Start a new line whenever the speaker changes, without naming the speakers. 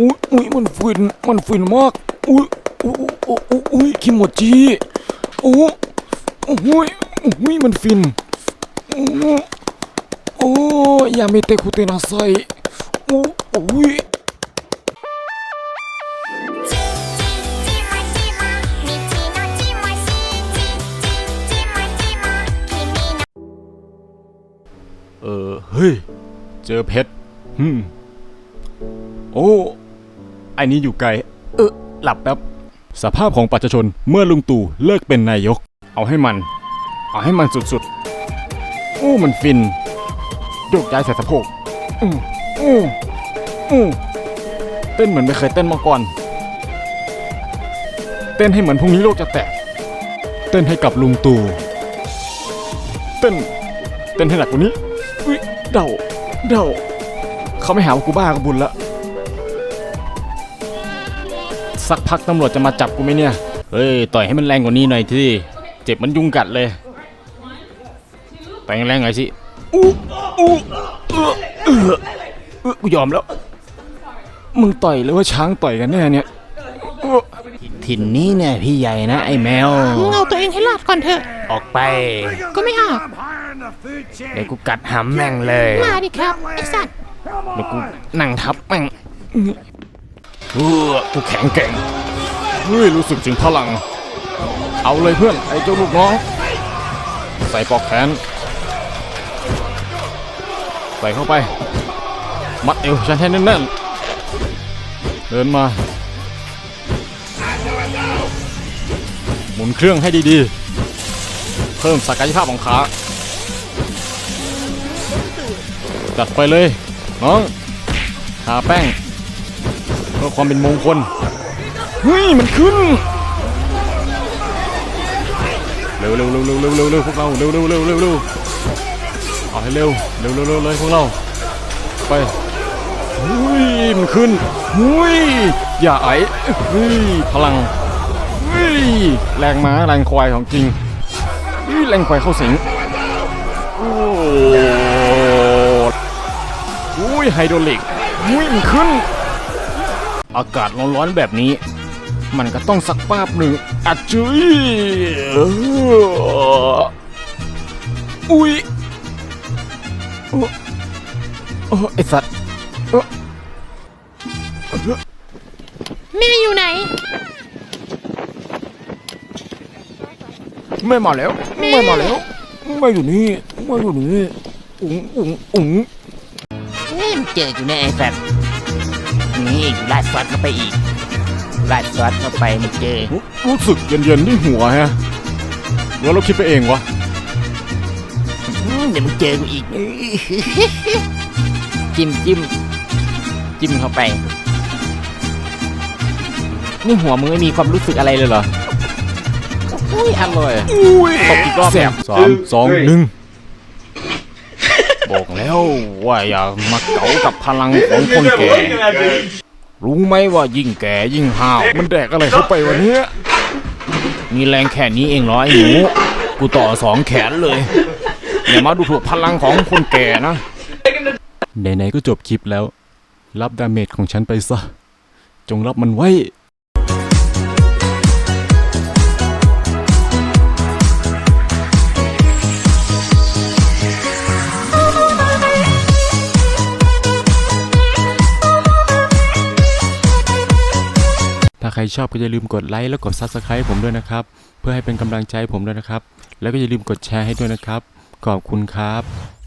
อุ้ยอุ้ยมันฟืนมันฟืนมากอุ้ยอุ้ยอุ้ยอุ้ยคิมหมดจีโอ้หุ้ยอุ้ยมันฟินโอ้ยามีเตคุเตนาไซอุ้ยเออเฮ้ย เจอเพชรอืมโอ้ อ้นี้อยู่ไกล เออหลับแป๊บ สภาพของประชาชนเมื่อลุงตู่เลิกเป็นนายก เอาให้มัน เอาให้มันสุดๆโอ้มันฟินโยกย้ายใส่สะโพกอืมอืมอืมเต้นเหมือนไม่เคยเต้นมาก่อน เต้นให้เหมือนพรุ่งนี้โลกจะแตก เต้นให้กับลุงตู่เต้น เต้นให้หนักกว่านี้อุ๊ยเดาเดาเขาไม่หาว่ากูบ้ากับบุญละ สักพักตำรวจจะมาจับกูไหมเนี่ย เฮ้ย ต่อยให้มันแรงกว่านี้หน่อยที่เจ็บมันยุงกัดเลยต่อยแรงๆหน่อยสิอู้อู้เออเออเออกูยอมแล้ว มึงต่อยหรือว่าช้างต่อยกันแน่เนี่ยเออ
ถิ่นนี้เนี่ยพี่ใหญ่นะไอ้แมว
มึงเอาตัวเองให้รอดก่อนเถอะ
ออกไป
ก็ไม่ออก
เดี๋ยวกูกัดหำแม่งเลย
มาดิครับ ไอ้สัตว์
เดี๋ยวกูนั่งทับแม่ง
เออกูแข็งแกร่งเฮ้ยรู้สึกถึงพลัง เอาเลยเพื่อนไอ้เจ้าลูกน้อง ใส่ปลอกแขน ใส่เข้าไป มัดเอวฉันให้แน่นๆ เดินมา หมุนเครื่องให้ดีๆ เพิ่มศักยภาพของขา จัดไปเลย น้องทาแป้ง พื่อความเป็นมงคลเฮ้ยมันขึ้นเร็วเร็วเร็วเร็วเร็วเร็วเร็วพวกเราเร็วเร็วเร็วเร็วเร็วเอาให้เร็วเร็วเร็วเร็วเลยพวกเราไปเฮ้ยมันขึ้นเฮ้ยอย่าไอเฮ้ยพลังเฮ้ยแรงม้าแรงควายของจริงเฮ้ยแรงควายเข้าสิงโอ้โหไฮโดรลิกเฮ้ยมันขึ้น อากาศร้อนๆแบบนี้ มันก็ต้องสักป้าบหนึ่งอัดจุยเอออุ้ยโอ้โอ้ไอสัตว์เอ้อ
แม่อยู่ไหน
แม่มาแล้วแม่มาแล้วแม่อยู่นี่แม่อยู่นี่ อุ๋งอุ๋งอุ๋ง
เฮ้ยมันเจอกูแน่ไอ้สัตว์ นี่กูลาดซอสเข้าไปอีกลาดซอสเข้าไปมันเจอ
รู้รู้สึกเย็นๆที่หัวฮะหรือว่าเราคิดไปเองวะ
อืมเดี๋ยวมึงเจอกูอีก จิ้มจิ้มจิ้มเข้าไป นี่หัวมึงไม่มีความรู้สึกอะไรเลยเหรออุ้ยอร่อย
อุ้ย
ตบอีกรอบหนึ่ง
แสบ สามสองหนึ่ง บอกแล้วว่าอย่ามาเก๋ากับพลังของคนแก่ รู้ไหมว่ายิ่งแก่ยิ่งห้าว มันแดกอะไรเข้าไปวันนี้มีแรงแค่นี้เองเหรอไอ้หนู กูต่อสองแขนเลย อย่ามาดูถูกพลังของคนแก่นะ ไหนๆก็จบคลิปแล้ว รับดาเมจของฉันไปซะ จงรับมันไว้ รชอบก็อย่าลืมกดไลค์แล้วกด Subscribe ผมด้วยนะครับ เพื่อให้เป็นกำลังใจให้ผมด้วยนะครับ แล้วก็อย่าลืมกดแชร์ให้ด้วยนะครับ ขอบคุณครับ